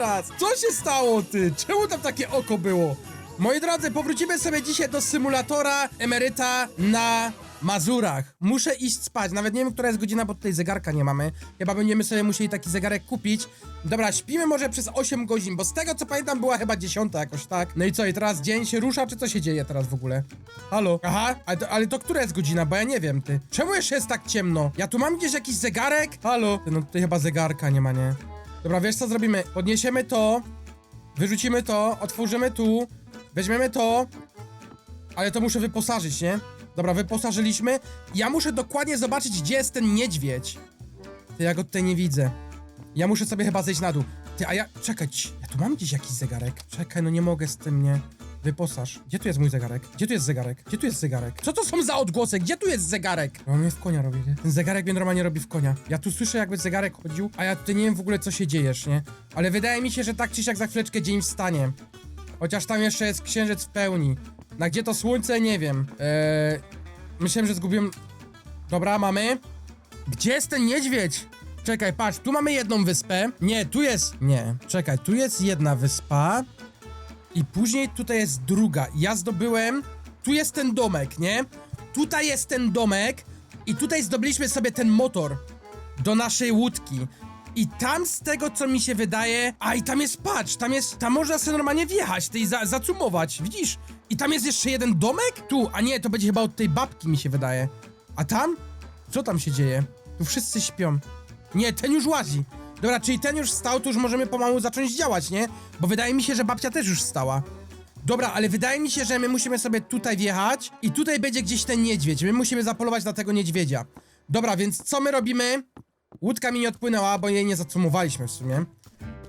teraz? Co się stało, ty? Czemu tam takie oko było? Moi drodzy, powrócimy sobie dzisiaj do symulatora emeryta na Mazurach. Muszę iść spać, nawet nie wiem, która jest godzina, bo tutaj zegarka nie mamy. Chyba będziemy sobie musieli taki zegarek kupić. Dobra, śpimy może przez 8 godzin, bo z tego co pamiętam była chyba 10 jakoś, tak? No i co, i teraz dzień się rusza, czy co się dzieje teraz w ogóle? Halo? Aha, ale to, ale to która jest godzina, bo ja nie wiem, ty. Czemu jeszcze jest tak ciemno? Ja tu mam gdzieś jakiś zegarek? Halo? No tutaj chyba zegarka nie ma, nie? Dobra, wiesz co zrobimy? Podniesiemy to, wyrzucimy to, otworzymy tu, weźmiemy to, ale to muszę wyposażyć, nie? Dobra, wyposażyliśmy. Ja muszę dokładnie zobaczyć, gdzie jest ten niedźwiedź. Ty, ja go tutaj nie widzę. Ja muszę sobie chyba zejść na dół. Ty, a ja... Czekaj, ci- ja tu mam gdzieś jakiś zegarek. Czekaj, no nie mogę z tym, nie? Wyposaż. Gdzie tu jest mój zegarek? Gdzie tu jest zegarek? Gdzie tu jest zegarek? Co to są za odgłosy? Gdzie tu jest zegarek? On mnie w konia robi, nie? Ten zegarek mnie normalnie robi w konia. Ja tu słyszę, jakby zegarek chodził, a ja tutaj nie wiem w ogóle, co się dziejesz, nie? Ale wydaje mi się, że tak czy siak za chwileczkę dzień wstanie. Chociaż tam jeszcze jest księżyc w pełni. Na gdzie to słońce, nie wiem. Eee, myślałem, że zgubiłem... Dobra, mamy. Gdzie jest ten niedźwiedź? Czekaj, patrz, tu mamy jedną wyspę. Nie, tu jest... Nie, czekaj, tu jest jedna wyspa. I później tutaj jest druga. Ja zdobyłem... Tu jest ten domek, nie? Tutaj jest ten domek. I tutaj zdobyliśmy sobie ten motor do naszej łódki. I tam z tego, co mi się wydaje... A, i tam jest, patrz, tam jest... Tam można sobie normalnie wjechać, i za, zacumować, widzisz? I tam jest jeszcze jeden domek? Tu, a nie, to będzie chyba od tej babki, mi się wydaje. A tam? Co tam się dzieje? Tu wszyscy śpią. Nie, ten już łazi. Dobra, czyli ten już stał, to już możemy pomału zacząć działać, nie? Bo wydaje mi się, że babcia też już stała. Dobra, ale wydaje mi się, że my musimy sobie tutaj wjechać i tutaj będzie gdzieś ten niedźwiedź. My musimy zapolować na tego niedźwiedzia. Dobra, więc co my robimy? Łódka mi nie odpłynęła, bo jej nie zacumowaliśmy w sumie.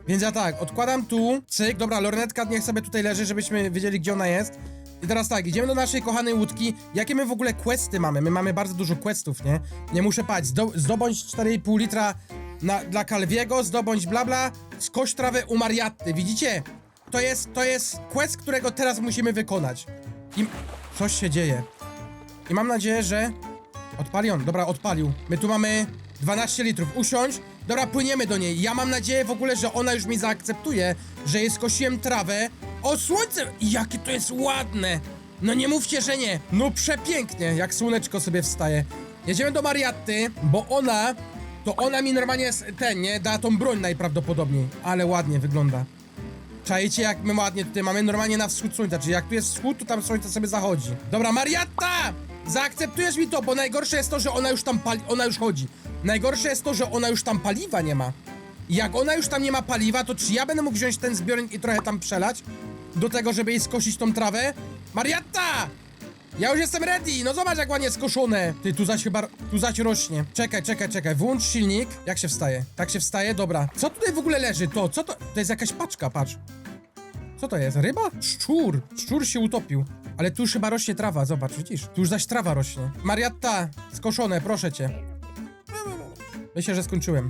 Więc ja tak, odkładam tu, cyk, dobra, lornetka niech sobie tutaj leży, żebyśmy wiedzieli, gdzie ona jest. I teraz tak, idziemy do naszej kochanej łódki. Jakie my w ogóle questy mamy? My mamy bardzo dużo questów, nie? Nie muszę pać, Zdo zdobądź 4,5 litra na, dla Calviego, zdobądź bla bla, skoś trawę u Mariatty, widzicie? To jest, to jest quest, którego teraz musimy wykonać. I coś się dzieje. I mam nadzieję, że Odpali on, dobra, odpalił. My tu mamy 12 litrów. Usiądź. Dobra, płyniemy do niej. Ja mam nadzieję w ogóle, że ona już mi zaakceptuje, że jej skosiłem trawę. O, słońce! Jakie to jest ładne! No nie mówcie, że nie. No przepięknie, jak słoneczko sobie wstaje. Jedziemy do Mariatty, bo ona... To ona mi normalnie ten, nie? Da tą broń najprawdopodobniej. Ale ładnie wygląda. Czajcie jak my ładnie tutaj mamy normalnie na wschód słońca, czyli jak tu jest wschód, to tam słońce sobie zachodzi. Dobra, Mariatta! Zaakceptujesz mi to, bo najgorsze jest to, że ona już tam pali, ona już chodzi. Najgorsze jest to, że ona już tam paliwa nie ma. Jak ona już tam nie ma paliwa, to czy ja będę mógł wziąć ten zbiornik i trochę tam przelać? Do tego, żeby jej skosić tą trawę? Mariatta! Ja już jestem ready! No zobacz jak ładnie skoszone! Ty, tu zaś chyba, tu zaś rośnie. Czekaj, czekaj, czekaj, wyłącz silnik. Jak się wstaje? Tak się wstaje? Dobra. Co tutaj w ogóle leży? To, co to? To jest jakaś paczka, patrz. Co to jest? Ryba? Szczur! Szczur się utopił. Ale tu już chyba rośnie trawa, zobacz, widzisz? Tu już zaś trawa rośnie. Mariatta, skoszone, proszę cię. Myślę, że skończyłem.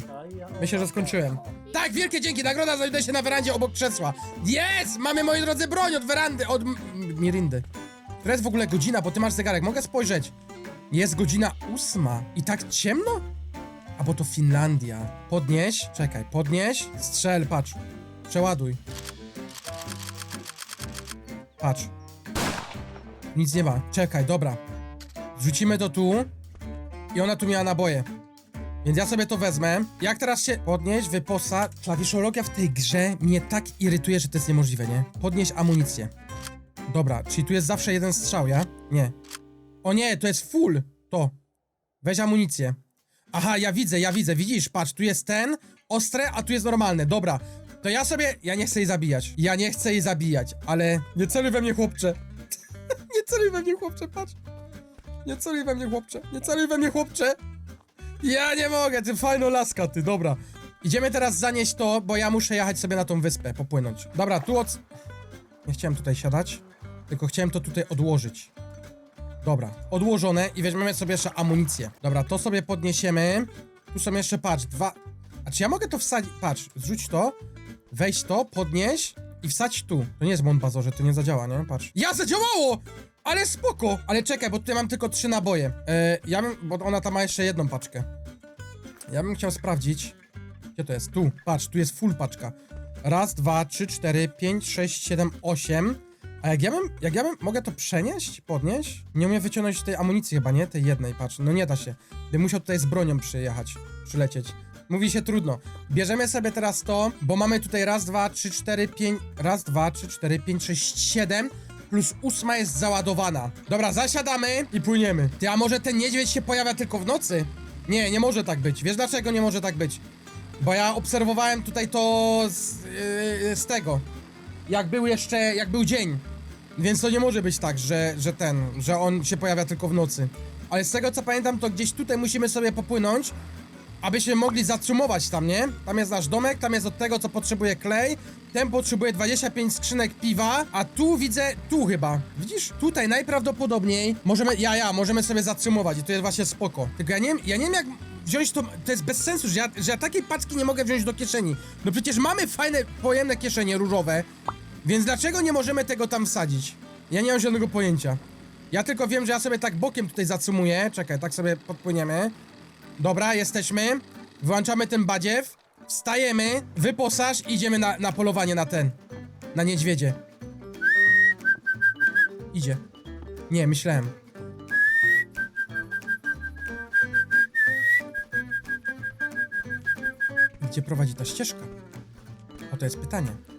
Myślę, że skończyłem. Tak, wielkie dzięki, nagroda znajduje się na werandzie obok krzesła. Jest! Mamy, moi drodzy, broń od werandy, od Mirindy. Która jest w ogóle godzina, bo ty masz zegarek, mogę spojrzeć. Jest godzina ósma. I tak ciemno? A bo to Finlandia. Podnieś, czekaj, podnieś, strzel, patrz. Przeładuj. Patrz. Nic nie ma. Czekaj, dobra. Wrzucimy to tu. I ona tu miała naboje. Więc ja sobie to wezmę. Jak teraz się podnieść, wyposa... Klawiszologia w tej grze mnie tak irytuje, że to jest niemożliwe, nie? Podnieść amunicję. Dobra, czyli tu jest zawsze jeden strzał, ja? Nie. O nie, to jest full. To. Weź amunicję. Aha, ja widzę, ja widzę, widzisz, patrz, tu jest ten, ostre, a tu jest normalne, dobra. To ja sobie, ja nie chcę jej zabijać. Ja nie chcę jej zabijać, ale... Nie celuj we mnie, chłopcze. nie celuj we mnie, chłopcze, patrz. Nie celuj we mnie, chłopcze. Nie celuj we mnie, chłopcze. Ja nie mogę, ty fajno laska, ty, dobra. Idziemy teraz zanieść to, bo ja muszę jechać sobie na tą wyspę, popłynąć. Dobra, tu od... Nie chciałem tutaj siadać, tylko chciałem to tutaj odłożyć. Dobra, odłożone i weźmiemy sobie jeszcze amunicję. Dobra, to sobie podniesiemy. Tu są jeszcze, patrz, dwa... A czy ja mogę to wsadzić? Patrz, zrzuć to, weź to, podnieś i wsadź tu. To nie jest Montbazorze, to nie zadziała, nie? Patrz. Ja, zadziałało! Ale spoko! Ale czekaj, bo tutaj mam tylko trzy naboje. E, ja bym, bo ona tam ma jeszcze jedną paczkę. Ja bym chciał sprawdzić. Gdzie to jest? Tu, patrz, tu jest full paczka. Raz, dwa, trzy, cztery, pięć, sześć, siedem, osiem. A jak ja bym, jak ja bym, mogę to przenieść, podnieść? Nie umiem wyciągnąć tej amunicji chyba, nie? Tej jednej, patrz, no nie da się. Bym musiał tutaj z bronią przyjechać, przylecieć. Mówi się trudno. Bierzemy sobie teraz to, bo mamy tutaj raz, dwa, trzy, cztery, pięć, raz, dwa, trzy, cztery, pięć, sześć, siedem, plus ósma jest załadowana. Dobra, zasiadamy i płyniemy. Ty, a może ten niedźwiedź się pojawia tylko w nocy? Nie, nie może tak być. Wiesz dlaczego nie może tak być? Bo ja obserwowałem tutaj to z, yy, z tego. Jak był jeszcze, jak był dzień. Więc to nie może być tak, że, że ten, że on się pojawia tylko w nocy. Ale z tego co pamiętam, to gdzieś tutaj musimy sobie popłynąć, abyśmy mogli zatrzymować tam, nie? Tam jest nasz domek, tam jest od tego, co potrzebuje klej. Ten potrzebuje 25 skrzynek piwa, a tu widzę, tu chyba. Widzisz? Tutaj najprawdopodobniej możemy, ja, ja, możemy sobie zatrzymować i to jest właśnie spoko. Tylko ja nie ja nie wiem jak wziąć to, to jest bez sensu, że ja, że ja takiej paczki nie mogę wziąć do kieszeni. No przecież mamy fajne, pojemne kieszenie różowe, więc dlaczego nie możemy tego tam wsadzić? Ja nie mam żadnego pojęcia. Ja tylko wiem, że ja sobie tak bokiem tutaj zatrzymuję. Czekaj, tak sobie podpłyniemy. Dobra, jesteśmy. Wyłączamy ten badziew. Wstajemy, wyposaż i idziemy na, na polowanie na ten. Na niedźwiedzie. Idzie. Nie, myślałem. Gdzie prowadzi ta ścieżka? O, to jest pytanie.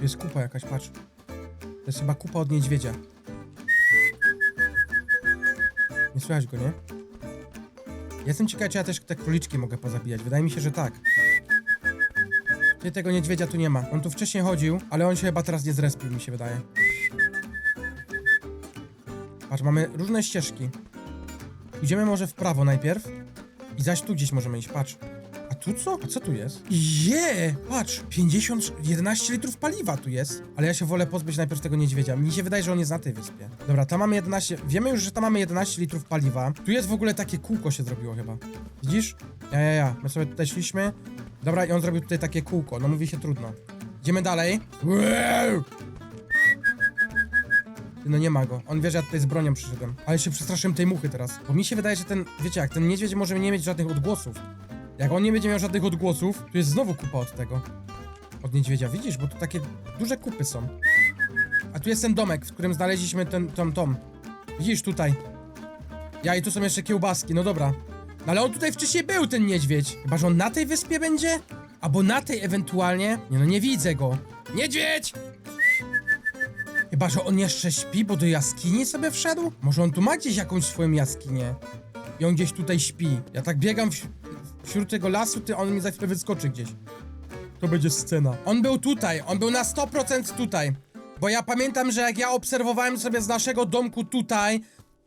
Jest kupa jakaś, patrz. To jest chyba kupa od niedźwiedzia. Nie słychać go, nie? Jestem ciekaw, czy ja też te króliczki mogę pozabijać. Wydaje mi się, że tak. Ty tego niedźwiedzia tu nie ma. On tu wcześniej chodził, ale on się chyba teraz nie zrespił, mi się wydaje. Patrz, mamy różne ścieżki. Idziemy może w prawo najpierw. I zaś tu gdzieś możemy iść, patrz. Tu co? Co tu jest? Je! Patrz, 50, 11 litrów paliwa tu jest. Ale ja się wolę pozbyć najpierw tego niedźwiedzia. Mi się wydaje, że on jest na tej wyspie. Dobra, tam mamy 11, wiemy już, że tam mamy 11 litrów paliwa. Tu jest w ogóle takie kółko się zrobiło chyba. Widzisz? Ja, ja, ja. My sobie tutaj szliśmy. Dobra, i on zrobił tutaj takie kółko. No mówi się trudno. Idziemy dalej. No nie ma go. On wie, że ja tutaj z bronią przyszedłem. Ale się przestraszyłem tej muchy teraz. Bo mi się wydaje, że ten, wiecie jak, ten niedźwiedź może nie mieć żadnych odgłosów. Jak on nie będzie miał żadnych odgłosów, to jest znowu kupa od tego. Od niedźwiedzia, widzisz? Bo tu takie duże kupy są. A tu jest ten domek, w którym znaleźliśmy ten, tą, tą. Widzisz tutaj. Ja i tu są jeszcze kiełbaski, no dobra. No ale on tutaj wcześniej był, ten niedźwiedź. Chyba, że on na tej wyspie będzie? Albo na tej ewentualnie? Nie no, nie widzę go. Niedźwiedź! Chyba, że on jeszcze śpi, bo do jaskini sobie wszedł? Może on tu ma gdzieś jakąś swoją jaskinię? I on gdzieś tutaj śpi. Ja tak biegam wś wśród tego lasu, ty on mi za chwilę wyskoczy gdzieś. To będzie scena. On był tutaj, on był na 100% tutaj. Bo ja pamiętam, że jak ja obserwowałem sobie z naszego domku tutaj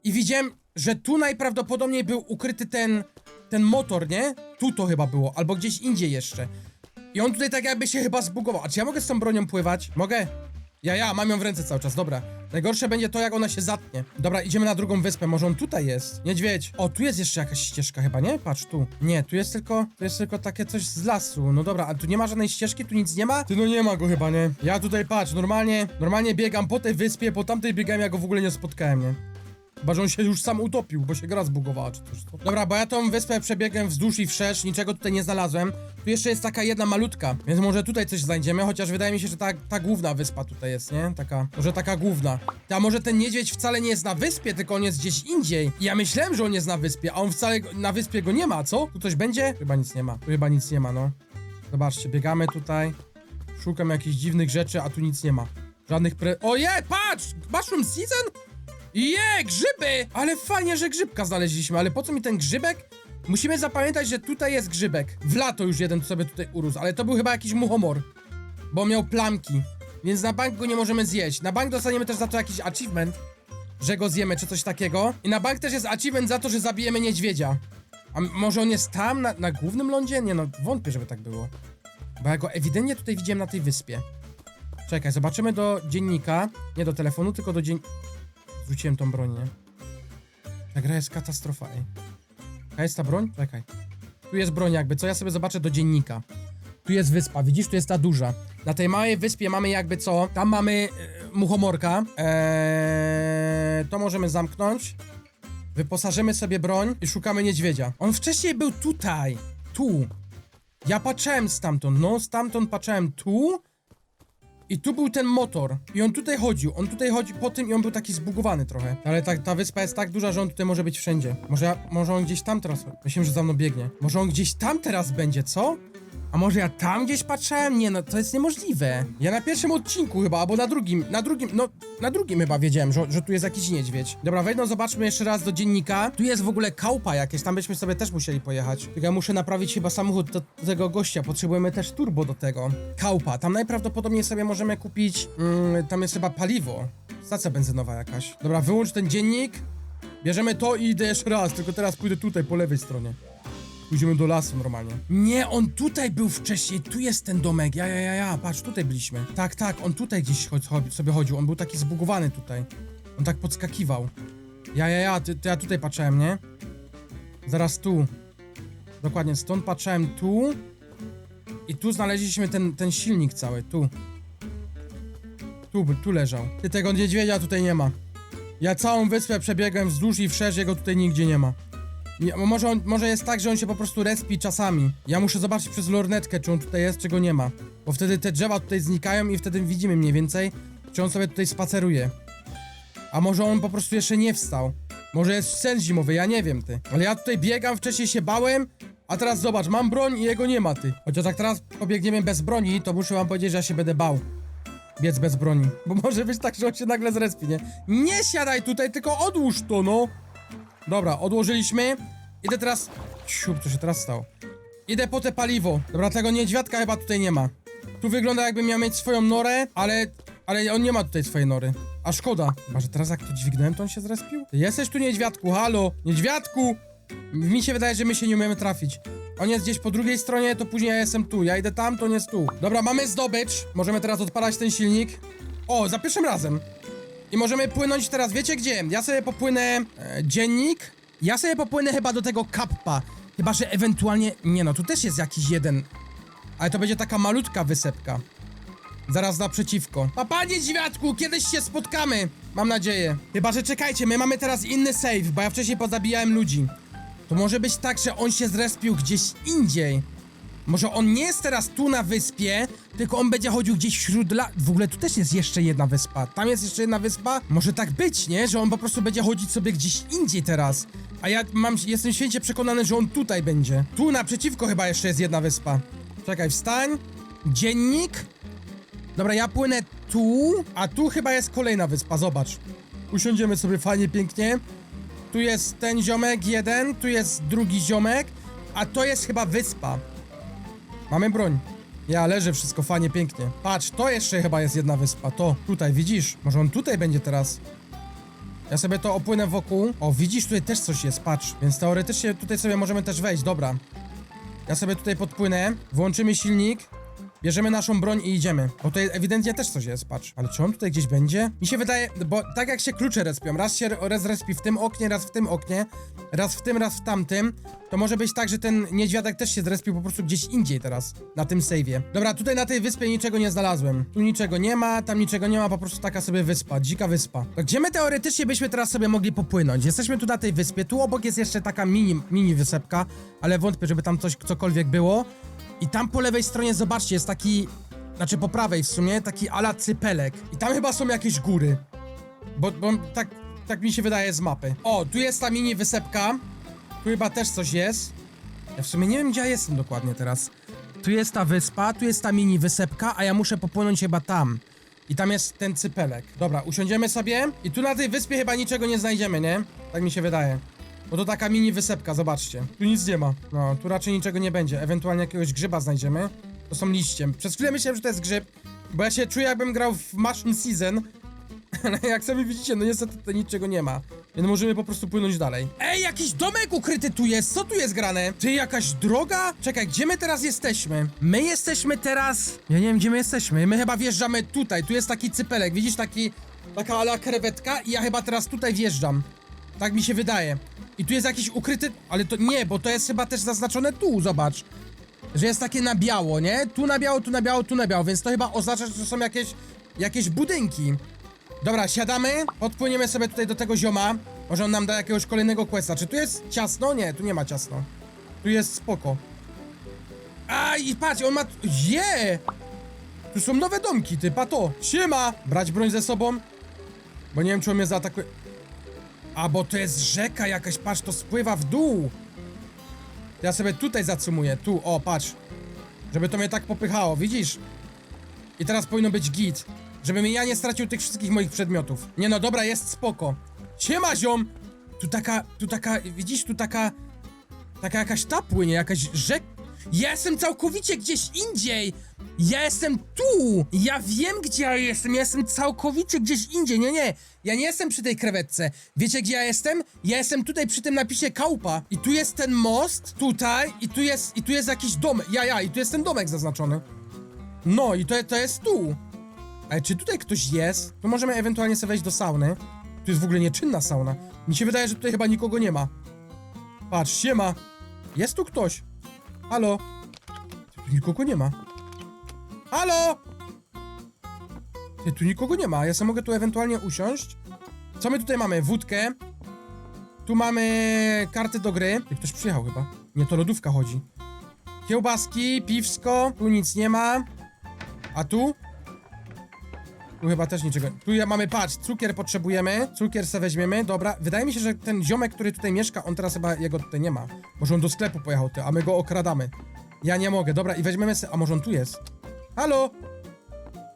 i widziałem, że tu najprawdopodobniej był ukryty ten, ten motor, nie? Tu to chyba było, albo gdzieś indziej jeszcze. I on tutaj tak jakby się chyba zbugował. A czy ja mogę z tą bronią pływać? Mogę? Ja, ja, mam ją w ręce cały czas, dobra. Najgorsze będzie to, jak ona się zatnie. Dobra, idziemy na drugą wyspę, może on tutaj jest. Niedźwiedź. O, tu jest jeszcze jakaś ścieżka chyba, nie? Patrz, tu. Nie, tu jest tylko, tu jest tylko takie coś z lasu. No dobra, a tu nie ma żadnej ścieżki, tu nic nie ma? Ty, no nie ma go chyba, nie? Ja tutaj, patrz, normalnie, normalnie biegam po tej wyspie, po tamtej biegałem, ja go w ogóle nie spotkałem, nie? Chyba, że on się już sam utopił, bo się gra zbugowała czy coś. Dobra, bo ja tą wyspę przebiegłem wzdłuż i wszerz, niczego tutaj nie znalazłem. Tu jeszcze jest taka jedna malutka, więc może tutaj coś znajdziemy, chociaż wydaje mi się, że ta, ta główna wyspa tutaj jest, nie? Taka, może taka główna. A może ten niedźwiedź wcale nie jest na wyspie, tylko on jest gdzieś indziej. I ja myślałem, że on jest na wyspie, a on wcale na wyspie go nie ma, co? Tu coś będzie? Chyba nic nie ma. Tu chyba nic nie ma, no. Zobaczcie, biegamy tutaj. Szukam jakichś dziwnych rzeczy, a tu nic nie ma. Żadnych pre... Oje, patrz! Mushroom season? Je, grzyby! Ale fajnie, że grzybka znaleźliśmy, ale po co mi ten grzybek? Musimy zapamiętać, że tutaj jest grzybek. W lato już jeden sobie tutaj urósł, ale to był chyba jakiś muchomor. Bo miał plamki. Więc na bank go nie możemy zjeść. Na bank dostaniemy też za to jakiś achievement, że go zjemy, czy coś takiego. I na bank też jest achievement za to, że zabijemy niedźwiedzia. A może on jest tam, na, na głównym lądzie? Nie no, wątpię, żeby tak było. Bo ja go ewidentnie tutaj widziałem na tej wyspie. Czekaj, zobaczymy do dziennika. Nie do telefonu, tylko do dzien... Zrzuciłem tą broń, nie? Ta gra jest katastrofa, ej. Jaka jest ta broń? Czekaj. Tu jest broń jakby, co ja sobie zobaczę do dziennika. Tu jest wyspa, widzisz? Tu jest ta duża. Na tej małej wyspie mamy jakby co? Tam mamy e, muchomorka. Eee, to możemy zamknąć. Wyposażymy sobie broń i szukamy niedźwiedzia. On wcześniej był tutaj. Tu. Ja patrzałem stamtąd, no, stamtąd patrzałem tu. I tu był ten motor. I on tutaj chodził. On tutaj chodzi po tym i on był taki zbugowany trochę. Ale ta, ta wyspa jest tak duża, że on tutaj może być wszędzie. Może, ja, może on gdzieś tam teraz. Myślałem, że za mną biegnie. Może on gdzieś tam teraz będzie, co? A może ja tam gdzieś patrzałem? Nie, no to jest niemożliwe. Ja na pierwszym odcinku chyba, albo na drugim, na drugim, no na drugim chyba wiedziałem, że, że tu jest jakiś niedźwiedź. Dobra, wejdą, zobaczmy jeszcze raz do dziennika. Tu jest w ogóle kaupa jakieś, tam byśmy sobie też musieli pojechać. Tylko ja muszę naprawić chyba samochód do, tego gościa, potrzebujemy też turbo do tego. Kaupa, tam najprawdopodobniej sobie możemy kupić, mm, tam jest chyba paliwo. Stacja benzynowa jakaś. Dobra, wyłącz ten dziennik. Bierzemy to i idę jeszcze raz, tylko teraz pójdę tutaj po lewej stronie. Pójdziemy do lasu normalnie. Nie, on tutaj był wcześniej, tu jest ten domek, ja, ja, ja, ja, patrz, tutaj byliśmy. Tak, tak, on tutaj gdzieś cho- cho- sobie chodził, on był taki zbugowany tutaj. On tak podskakiwał. Ja, ja, ja, ty, ty, ja tutaj patrzałem, nie? Zaraz tu. Dokładnie, stąd patrzałem tu. I tu znaleźliśmy ten, ten silnik cały, tu. Tu, tu leżał. Ty tego niedźwiedzia tutaj nie ma. Ja całą wyspę przebiegłem wzdłuż i wszerz, jego tutaj nigdzie nie ma. Może, on, może jest tak, że on się po prostu respi czasami. Ja muszę zobaczyć przez lornetkę, czy on tutaj jest, czy go nie ma. Bo wtedy te drzewa tutaj znikają i wtedy widzimy mniej więcej, czy on sobie tutaj spaceruje. A może on po prostu jeszcze nie wstał. Może jest sen zimowy, ja nie wiem, ty. Ale ja tutaj biegam, wcześniej się bałem, a teraz zobacz, mam broń i jego nie ma, ty. Chociaż jak teraz pobiegniemy bez broni, to muszę wam powiedzieć, że ja się będę bał. Biec bez broni. Bo może być tak, że on się nagle zrespi, nie? Nie siadaj tutaj, tylko odłóż to, no! Dobra, odłożyliśmy. Idę teraz... Siup, co się teraz stało? Idę po te paliwo. Dobra, tego niedźwiadka chyba tutaj nie ma. Tu wygląda jakby miał mieć swoją norę, ale... Ale on nie ma tutaj swojej nory. A szkoda. Chyba, że teraz jak to dźwignąłem, to on się zrespił? Jesteś tu niedźwiadku, halo! Niedźwiadku! Mi się wydaje, że my się nie umiemy trafić. On jest gdzieś po drugiej stronie, to później ja jestem tu. Ja idę tam, to on jest tu. Dobra, mamy zdobycz. Możemy teraz odpalać ten silnik. O, za pierwszym razem. I możemy płynąć teraz, wiecie gdzie? Ja sobie popłynę e, dziennik. Ja sobie popłynę chyba do tego kappa. Chyba, że ewentualnie... Nie no, tu też jest jakiś jeden. Ale to będzie taka malutka wysepka. Zaraz naprzeciwko. Papa niedźwiadku, kiedyś się spotkamy. Mam nadzieję. Chyba, że czekajcie, my mamy teraz inny save, bo ja wcześniej pozabijałem ludzi. To może być tak, że on się zrespił gdzieś indziej. Może on nie jest teraz tu na wyspie, tylko on będzie chodził gdzieś wśród la... W ogóle tu też jest jeszcze jedna wyspa. Tam jest jeszcze jedna wyspa. Może tak być, nie? Że on po prostu będzie chodzić sobie gdzieś indziej teraz. A ja mam, jestem święcie przekonany, że on tutaj będzie. Tu naprzeciwko chyba jeszcze jest jedna wyspa. Czekaj, wstań. Dziennik. Dobra, ja płynę tu, a tu chyba jest kolejna wyspa, zobacz. Usiądziemy sobie fajnie, pięknie. Tu jest ten ziomek jeden, tu jest drugi ziomek, a to jest chyba wyspa. Mamy broń. Ja leżę wszystko fajnie, pięknie. Patrz, to jeszcze chyba jest jedna wyspa. To, tutaj, widzisz? Może on tutaj będzie teraz. Ja sobie to opłynę wokół. O, widzisz, tutaj też coś jest, patrz. Więc teoretycznie tutaj sobie możemy też wejść, dobra. Ja sobie tutaj podpłynę, włączymy silnik, bierzemy naszą broń i idziemy. Bo tutaj ewidentnie też coś jest, patrz. Ale czy on tutaj gdzieś będzie? Mi się wydaje, bo tak jak się klucze respią, raz się raz respi w tym oknie, raz w tym oknie, raz w tym, raz w tamtym, to może być tak, że ten niedźwiadek też się zrespił po prostu gdzieś indziej teraz, na tym save'ie. Dobra, tutaj na tej wyspie niczego nie znalazłem. Tu niczego nie ma, tam niczego nie ma, po prostu taka sobie wyspa, dzika wyspa. To gdzie my teoretycznie byśmy teraz sobie mogli popłynąć? Jesteśmy tu na tej wyspie, tu obok jest jeszcze taka mini, mini wysepka, ale wątpię, żeby tam coś, cokolwiek było. I tam po lewej stronie, zobaczcie, jest taki... Znaczy po prawej w sumie, taki ala cypelek. I tam chyba są jakieś góry. Bo, bo tak, tak mi się wydaje z mapy. O, tu jest ta mini wysepka. Tu chyba też coś jest. Ja w sumie nie wiem, gdzie ja jestem dokładnie teraz. Tu jest ta wyspa, tu jest ta mini wysepka, a ja muszę popłynąć chyba tam. I tam jest ten cypelek. Dobra, usiądziemy sobie. I tu na tej wyspie chyba niczego nie znajdziemy, nie? Tak mi się wydaje. Bo to taka mini wysepka, zobaczcie. Tu nic nie ma. No, tu raczej niczego nie będzie. Ewentualnie jakiegoś grzyba znajdziemy. To są liście. Przez chwilę myślałem, że to jest grzyb, bo ja się czuję jakbym grał w Mushroom Season. Ale jak sami widzicie, no niestety tutaj niczego nie ma. Więc możemy po prostu płynąć dalej. Ej, jakiś domek ukryty tu jest! Co tu jest grane? Ty, jakaś droga? Czekaj, gdzie my teraz jesteśmy? My jesteśmy teraz... Ja nie wiem, gdzie my jesteśmy. My chyba wjeżdżamy tutaj. Tu jest taki cypelek, widzisz? Taki... Taka ala krewetka i ja chyba teraz tutaj wjeżdżam. Tak mi się wydaje. I tu jest jakiś ukryty... Ale to nie, bo to jest chyba też zaznaczone tu, zobacz. Że jest takie na biało, nie? Tu na biało, tu na biało, tu na biało, więc to chyba oznacza, że to są jakieś... Jakieś budynki. Dobra, siadamy, podpłyniemy sobie tutaj do tego zioma. Może on nam da jakiegoś kolejnego questa. Czy tu jest ciasno? Nie, tu nie ma ciasno. Tu jest spoko. A i patrz, on ma... Je! Tu są nowe domki, ty, pato. Siema! Brać broń ze sobą? Bo nie wiem, czy on mnie zaatakuje. A, bo to jest rzeka jakaś, patrz, to spływa w dół. Ja sobie tutaj zatrzymuję, tu, o, patrz. Żeby to mnie tak popychało, widzisz? I teraz powinno być git. Żebym ja nie stracił tych wszystkich moich przedmiotów. Nie no, dobra, jest spoko. Siema, ziom! Tu taka, tu taka, widzisz, tu taka... Taka jakaś ta płynie, jakaś rzek... Ja jestem całkowicie gdzieś indziej! Ja jestem tu! Ja wiem, gdzie ja jestem! Ja jestem całkowicie gdzieś indziej! Nie, nie! Ja nie jestem przy tej krewetce. Wiecie, gdzie ja jestem? Ja jestem tutaj przy tym napisie Kaupa. I tu jest ten most, tutaj, i tu jest, i tu jest jakiś domek. Ja, ja, i tu jest ten domek zaznaczony. No, i to, to jest tu. Ale czy tutaj ktoś jest? To możemy ewentualnie sobie wejść do sauny. Tu jest w ogóle nieczynna sauna. Mi się wydaje, że tutaj chyba nikogo nie ma. Patrz, siema. Jest tu ktoś. Halo? Tu nikogo nie ma. Halo? Tu nikogo nie ma. Ja sobie mogę tu ewentualnie usiąść. Co my tutaj mamy? Wódkę. Tu mamy karty do gry. Ty, Ktoś przyjechał chyba. Nie, to lodówka chodzi. Kiełbaski, piwsko. Tu nic nie ma. A tu? Tu chyba też niczego. Tu ja mamy, patrz, cukier potrzebujemy. Cukier se weźmiemy, dobra. Wydaje mi się, że ten ziomek, który tutaj mieszka, on teraz chyba jego tutaj nie ma. Może on do sklepu pojechał, ty, a my go okradamy. Ja nie mogę, dobra, i weźmiemy se... A może on tu jest? Halo?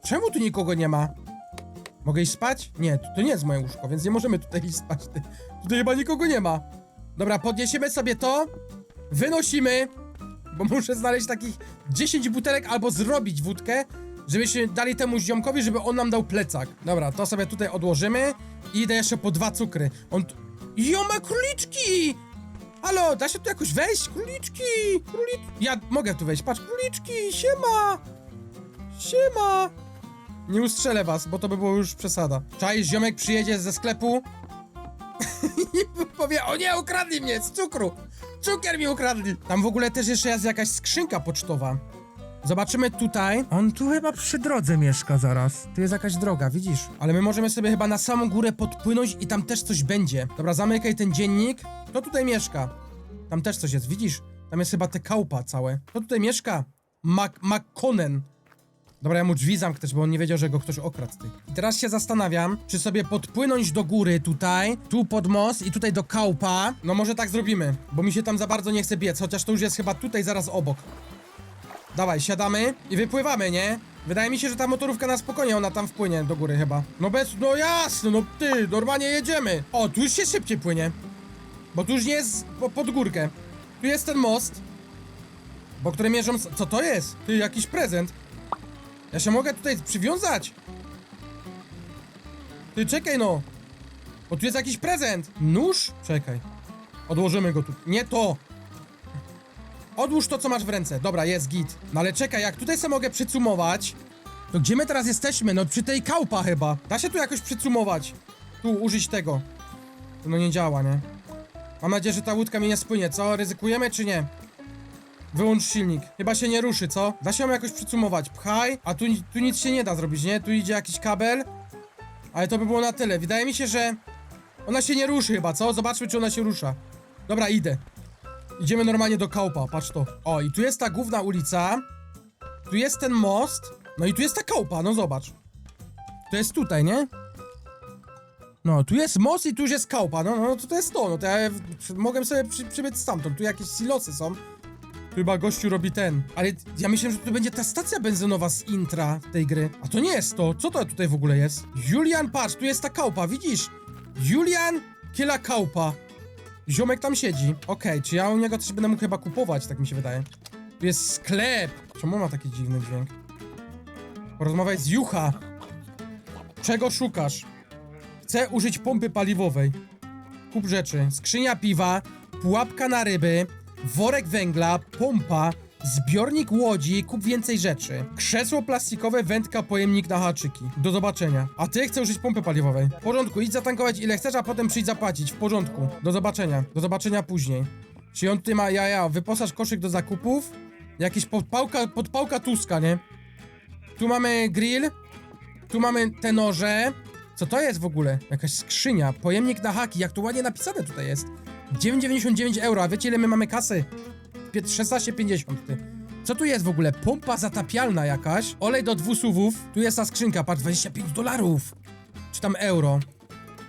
Czemu tu nikogo nie ma? Mogę iść spać? Nie, to, to nie jest moje łóżko, więc nie możemy tutaj iść spać, ty. Tutaj chyba nikogo nie ma. Dobra, podniesiemy sobie to. Wynosimy. Bo muszę znaleźć takich 10 butelek albo zrobić wódkę, żebyśmy dali temu ziomkowi, żeby on nam dał plecak. Dobra, to sobie tutaj odłożymy i idę jeszcze po dwa cukry. On... Jo, króliczki! Halo, da się tu jakoś wejść? Króliczki! Króliczki! Ja mogę tu wejść, patrz, króliczki! Siema! Siema! Nie ustrzelę was, bo to by było już przesada. Czaj, ziomek przyjedzie ze sklepu i powie, o nie, ukradli mnie z cukru! Cukier mi ukradli! Tam w ogóle też jeszcze jest jakaś skrzynka pocztowa. Zobaczymy tutaj. On tu chyba przy drodze mieszka zaraz. Tu jest jakaś droga, widzisz? Ale my możemy sobie chyba na samą górę podpłynąć i tam też coś będzie. Dobra, zamykaj ten dziennik. Kto tutaj mieszka? Tam też coś jest, widzisz? Tam jest chyba te kaupa całe. Kto tutaj mieszka? Mac McConen. Dobra, ja mu drzwi zamknę, bo on nie wiedział, że go ktoś okradł. Ty. I teraz się zastanawiam, czy sobie podpłynąć do góry tutaj, tu pod most i tutaj do kaupa. No może tak zrobimy, bo mi się tam za bardzo nie chce biec, chociaż to już jest chyba tutaj zaraz obok. Dawaj, siadamy i wypływamy, nie? Wydaje mi się, że ta motorówka na spokojnie, ona tam wpłynie do góry chyba. No bez, no jasne, no ty, normalnie jedziemy. O, tu już się szybciej płynie. Bo tu już nie jest po, pod górkę. Tu jest ten most, po którym mierzą... Co to jest? Ty, jakiś prezent. Ja się mogę tutaj przywiązać. Ty, czekaj no. Bo tu jest jakiś prezent. Nóż? Czekaj. Odłożymy go tu. Nie to. Odłóż to, co masz w ręce. Dobra, jest git. No ale czekaj, jak tutaj sobie mogę przycumować, to gdzie my teraz jesteśmy? No przy tej kaupa chyba. Da się tu jakoś przycumować. Tu, użyć tego. No nie działa, nie? Mam nadzieję, że ta łódka mi nie spłynie, co? Ryzykujemy czy nie? Wyłącz silnik. Chyba się nie ruszy, co? Da się ją jakoś przycumować. Pchaj, a tu, tu nic się nie da zrobić, nie? Tu idzie jakiś kabel. Ale to by było na tyle. Wydaje mi się, że ona się nie ruszy chyba, co? Zobaczmy, czy ona się rusza. Dobra, idę. Idziemy normalnie do Kaupa, patrz to. O, i tu jest ta główna ulica. Tu jest ten most. No i tu jest ta Kaupa, no zobacz. To jest tutaj, nie? No, tu jest most i tu już jest Kaupa. No, no, to, to jest to. No, to ja mogę sobie przy, przybiec stamtąd. Tu jakieś silosy są. Tu chyba gościu robi ten. Ale ja myślę, że to będzie ta stacja benzynowa z intra tej gry. A to nie jest to. Co to tutaj w ogóle jest? Julian, patrz, tu jest ta kaupa, widzisz? Julian Kiela Kaupa. Ziomek tam siedzi. Okej, czy ja u niego coś będę mógł chyba kupować, tak mi się wydaje. Tu jest sklep. Czemu ma taki dziwny dźwięk? Porozmawiaj z Jucha. Czego szukasz? Chcę użyć pompy paliwowej. Kup rzeczy. Skrzynia piwa, pułapka na ryby, worek węgla, pompa, zbiornik łodzi, kup więcej rzeczy. Krzesło plastikowe, wędka, pojemnik na haczyki. Do zobaczenia. A ty chcę użyć pompy paliwowej. W porządku, idź zatankować ile chcesz, a potem przyjdź zapłacić. W porządku. Do zobaczenia. Do zobaczenia później. Czy on ty ma jaja? Wyposaż koszyk do zakupów. Jakiś podpałka, podpałka Tuska, nie? Tu mamy grill. Tu mamy te noże. Co to jest w ogóle? Jakaś skrzynia. Pojemnik na haki. Jak to ładnie napisane tutaj jest. 9,99 euro. A wiecie ile my mamy kasy? Pie- 16,50 ty. Co tu jest w ogóle? Pompa zatapialna jakaś. Olej do dwusuwów. Tu jest ta skrzynka, patrz, 25 dolarów. Czy tam euro.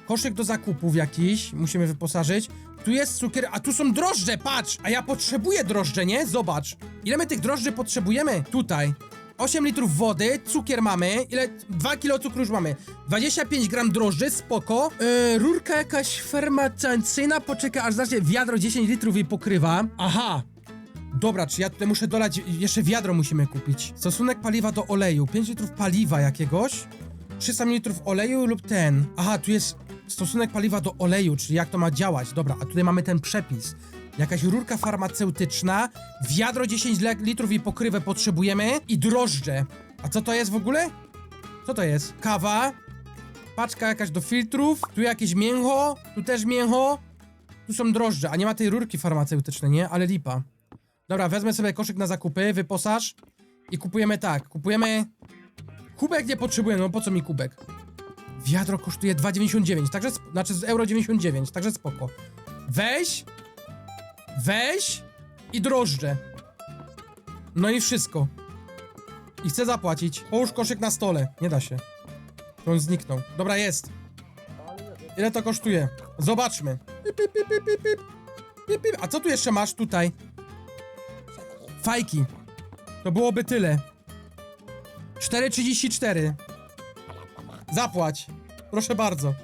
Koszyk do zakupów jakiś, musimy wyposażyć. Tu jest cukier, a tu są drożdże, patrz! A ja potrzebuję drożdże, nie? Zobacz. Ile my tych drożdży potrzebujemy? Tutaj. 8 litrów wody, cukier mamy, ile? 2 kilo cukru już mamy. 25 gram drożdży, spoko. Yy, rurka jakaś fermentacyjna, poczekaj, aż zacznie wiadro 10 litrów jej pokrywa. Aha, Dobra, czy ja tutaj muszę dolać, jeszcze wiadro musimy kupić. Stosunek paliwa do oleju, 5 litrów paliwa jakiegoś, 300 ml oleju lub ten. Aha, tu jest stosunek paliwa do oleju, czyli jak to ma działać. Dobra, a tutaj mamy ten przepis. Jakaś rurka farmaceutyczna, wiadro 10 le- litrów i pokrywę potrzebujemy i drożdże. A co to jest w ogóle? Co to jest? Kawa, paczka jakaś do filtrów, tu jakieś mięcho, tu też mięcho, tu są drożdże, a nie ma tej rurki farmaceutycznej, nie? Ale lipa. Dobra, wezmę sobie koszyk na zakupy, wyposaż i kupujemy tak, kupujemy... Kubek nie potrzebujemy, no po co mi kubek? Wiadro kosztuje 2,99, także, znaczy z euro 99, także spoko. Weź, weź i drożdże. No i wszystko. I chcę zapłacić. Połóż koszyk na stole. Nie da się. On zniknął. Dobra, jest. Ile to kosztuje? Zobaczmy. Pip, pip, pip, pip, pip. Pip, pip. A co tu jeszcze masz tutaj? Fajki. To byłoby tyle. 4,34. Zapłać. Proszę bardzo.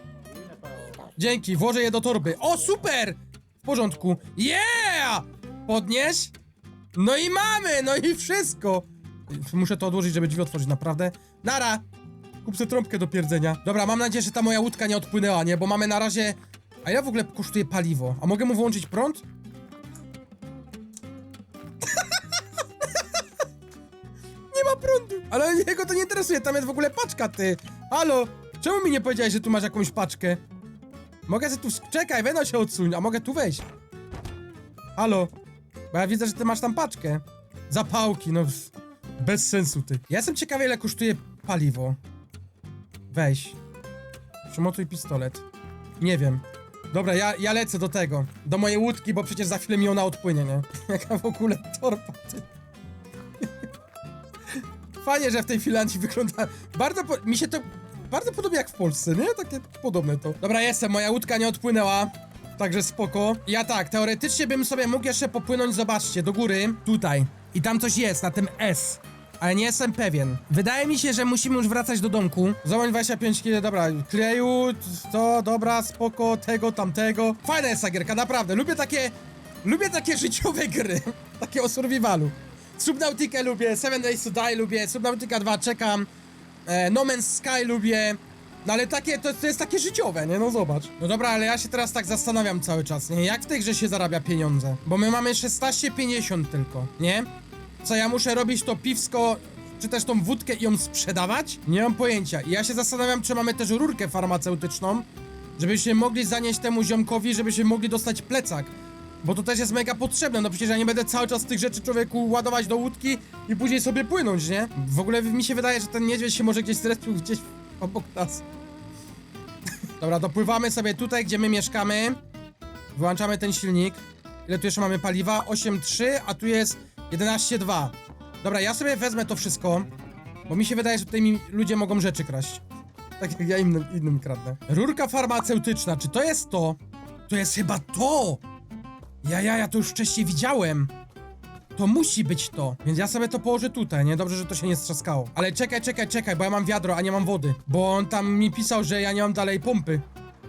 Dzięki, włożę je do torby. O, super! W porządku. Yeah! Podnieś. No i mamy, no i wszystko. Muszę to odłożyć, żeby drzwi otworzyć, naprawdę. Nara! Kup sobie trąbkę do pierdzenia. Dobra, mam nadzieję, że ta moja łódka nie odpłynęła, nie? Bo mamy na razie... A ile w ogóle kosztuje paliwo? A mogę mu włączyć prąd? Prądu. Ale jego to nie interesuje, tam jest w ogóle paczka, ty. Halo, czemu mi nie powiedziałeś, że tu masz jakąś paczkę? Mogę sobie tu... Czekaj, Weno się odsuń, a mogę tu wejść. Halo, bo ja widzę, że ty masz tam paczkę. Zapałki, no... Bez sensu, ty. Ja jestem ciekawy, ile kosztuje paliwo. Weź. Przymotuj pistolet. Nie wiem. Dobra, ja, ja lecę do tego. Do mojej łódki, bo przecież za chwilę mi ona odpłynie, nie? Jaka w ogóle torba, ty. Fajnie, że w tej Finlandii wygląda. Bardzo. Po... Mi się to. Bardzo podobnie jak w Polsce, nie? Takie podobne to. Dobra, jestem, moja łódka nie odpłynęła. Także spoko. Ja tak, teoretycznie bym sobie mógł jeszcze popłynąć, zobaczcie, do góry. Tutaj. I tam coś jest, na tym S. Ale nie jestem pewien. Wydaje mi się, że musimy już wracać do domku. Zobacz 25 kg, dobra, kleju, to, dobra, spoko, tego, tamtego. Fajna jest ta gierka, naprawdę. Lubię takie, lubię takie życiowe gry. takie o survivalu. Subnautikę lubię, Seven Days to Die lubię, Subnautica 2 czekam, e, No Man's Sky lubię, no ale takie, to, to jest takie życiowe, nie? No zobacz. No dobra, ale ja się teraz tak zastanawiam cały czas, nie? Jak w tej grze się zarabia pieniądze? Bo my mamy 16,50 tylko, nie? Co, ja muszę robić to piwsko, czy też tą wódkę i ją sprzedawać? Nie mam pojęcia. I ja się zastanawiam, czy mamy też rurkę farmaceutyczną, żebyśmy mogli zanieść temu ziomkowi, żebyśmy mogli dostać plecak. Bo to też jest mega potrzebne, no przecież ja nie będę cały czas tych rzeczy człowieku ładować do łódki i później sobie płynąć, nie? W ogóle mi się wydaje, że ten niedźwiedź się może gdzieś zrespił gdzieś obok nas. Dobra, dopływamy sobie tutaj, gdzie my mieszkamy. Wyłączamy ten silnik. Ile tu jeszcze mamy paliwa? 8,3, a tu jest 11,2. Dobra, ja sobie wezmę to wszystko, bo mi się wydaje, że tutaj mi ludzie mogą rzeczy kraść. Tak jak ja innym, innym kradnę. Rurka farmaceutyczna, czy to jest to? To jest chyba to! Ja, ja, ja to już wcześniej widziałem. To musi być to. Więc ja sobie to położę tutaj, nie? Dobrze, że to się nie strzaskało. Ale czekaj, czekaj, czekaj, bo ja mam wiadro, a nie mam wody. Bo on tam mi pisał, że ja nie mam dalej pompy.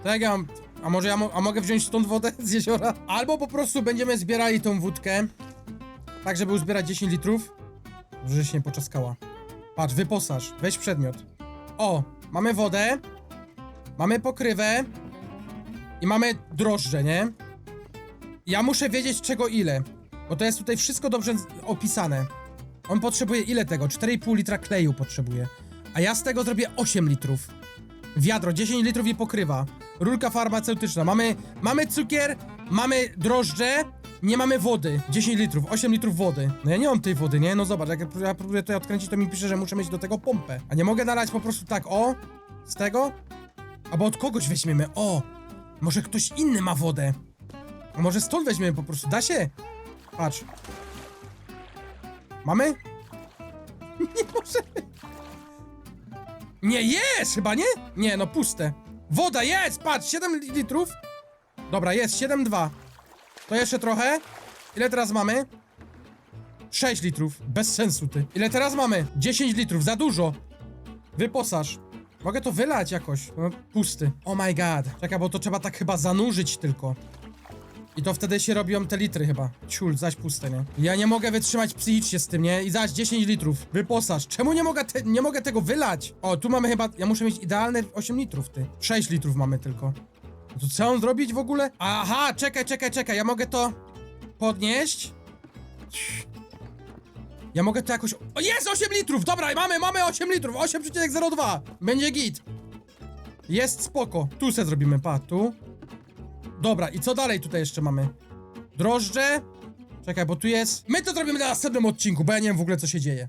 To jak ja mam... A może ja mo a mogę wziąć stąd wodę z jeziora? Albo po prostu będziemy zbierali tą wódkę. Tak, żeby uzbierać 10 litrów. Dobrze, że się nie poczaskała. Patrz, wyposaż. Weź przedmiot. O, mamy wodę. Mamy pokrywę. I mamy drożdże, nie? Ja muszę wiedzieć czego ile. Bo to jest tutaj wszystko dobrze opisane. On potrzebuje ile tego? 4,5 litra kleju potrzebuje. A ja z tego zrobię 8 litrów. Wiadro, 10 litrów i pokrywa. Rurka farmaceutyczna. Mamy, mamy cukier, mamy drożdże, nie mamy wody. 10 litrów, 8 litrów wody. No ja nie mam tej wody, nie? No zobacz, jak ja próbuję to odkręcić, to mi pisze, że muszę mieć do tego pompę. A nie mogę nalać po prostu tak, o, z tego? Albo od kogoś weźmiemy, o! Może ktoś inny ma wodę. Może stąd weźmiemy po prostu, da się? Patrz. Mamy? Nie możemy. Nie jest, chyba nie? Nie, no puste. Woda jest, patrz, 7 litrów. Dobra, jest, 7,2. To jeszcze trochę. Ile teraz mamy? 6 litrów. Bez sensu, ty. Ile teraz mamy? 10 litrów, za dużo. Wyposaż. Mogę to wylać jakoś. No, pusty. Oh my god. Czekaj, bo to trzeba tak chyba zanurzyć tylko. I to wtedy się robią te litry chyba. Ciul, zaś puste, nie? Ja nie mogę wytrzymać psychicznie z tym, nie? I zaś 10 litrów. Wyposaż. Czemu nie mogę, te, nie mogę tego wylać? O, tu mamy chyba... Ja muszę mieć idealne 8 litrów, ty. 6 litrów mamy tylko. No to co mam zrobić w ogóle? Aha, czekaj, czekaj, czekaj. Ja mogę to podnieść. Ja mogę to jakoś... O, jest 8 litrów! Dobra, mamy, mamy 8 litrów! 8,02! Będzie git. Jest spoko. Tu se zrobimy, pa, tu. Dobra, i co dalej tutaj jeszcze mamy? Drożdże. Czekaj, bo tu jest... My to zrobimy na następnym odcinku, bo ja nie wiem w ogóle co się dzieje.